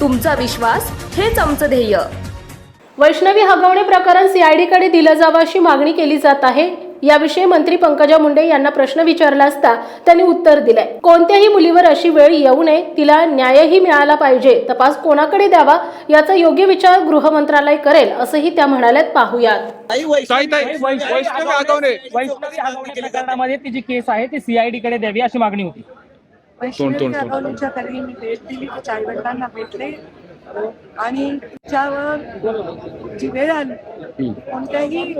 तुमचा विश्वास हेच आमचं ध्येय. वैष्णवी हगवणे प्रकरण सीआयडीकडे दिलं जावं अशी मागणी केली जात आहे. याविषयी मंत्री पंकजा मुंडे यांना प्रश्न विचारला असता त्यांनी उत्तर दिलंय. कोणत्याही मुलीवर अशी वेळ येऊ नये तिला न्यायही मिळाला पाहिजे. तपास कोणाकडे द्यावा याचा योग्य विचार गृह मंत्रालय करेल असंही त्या म्हणाल्यात. पाहूयात. वैष्णवी प्रकरणामध्ये ती जी केस आहे ती सीआयडी कडे द्यावी अशी मागणी होती. वैष्णवी घरी मी भेट दिली तिच्या भेटले आणि तिच्यावर जी वेळ आली कोणत्याही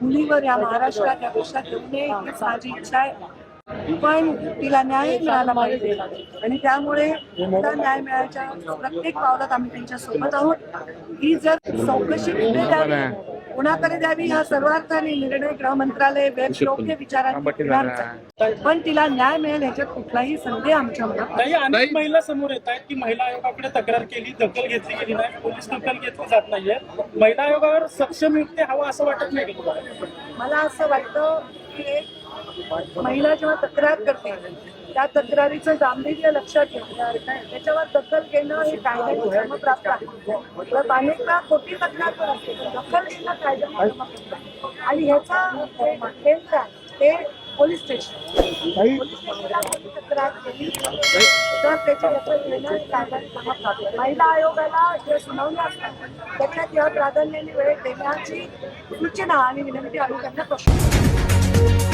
मुलीवर या महाराष्ट्रात या देशात येऊ नये हीच माझी इच्छा आहे पण तिला न्याय मिळाला पाहिजे आणि त्यामुळे तिला न्याय मिळायच्या प्रत्येक पावलात आम्ही त्यांच्यासोबत आहोत ही जर चौकशी कुठे कोणाकडे द्यावी हा सर्वार्थाने निर्णय गृह मंत्रालय योग्य आहे. पण तिला न्याय मिळेल ह्याच्यात कुठलाही संदेह आमच्या मनात नाही. काही अनेक महिला समोर येत आहेत की महिला आयोगाकडे तक्रार केली दखल घेतली गेली नाही पोलीस दखल घेतली जात नाहीये. महिला आयोगावर सक्षम युक्ती हवा असं वाटत नाही मला असं वाटतं की एक महिला जेव्हा तक्रार करते त्या तक्रारीचं गांभीर्य लक्षात घेतलं त्याच्यावर दखल घेणं हे कायद्याने क्रमप्राप्त आहे. तर अनेकदा खोटी तक्रार पण असते दखल घेणं कायद्याने. आणि ह्याचा आहे ते पोलीस स्टेशन पोलीस स्टेशनला कोणी तक्रार केली तर त्याची दखल घेणं हे कायद्याने क्रमप्राप्त आहे. महिला आयोगाला जे सुनावणी असतात त्याच्यात या प्राधान्याने वेळ देण्याची सूचना आणि विनंती त्यांना करतो.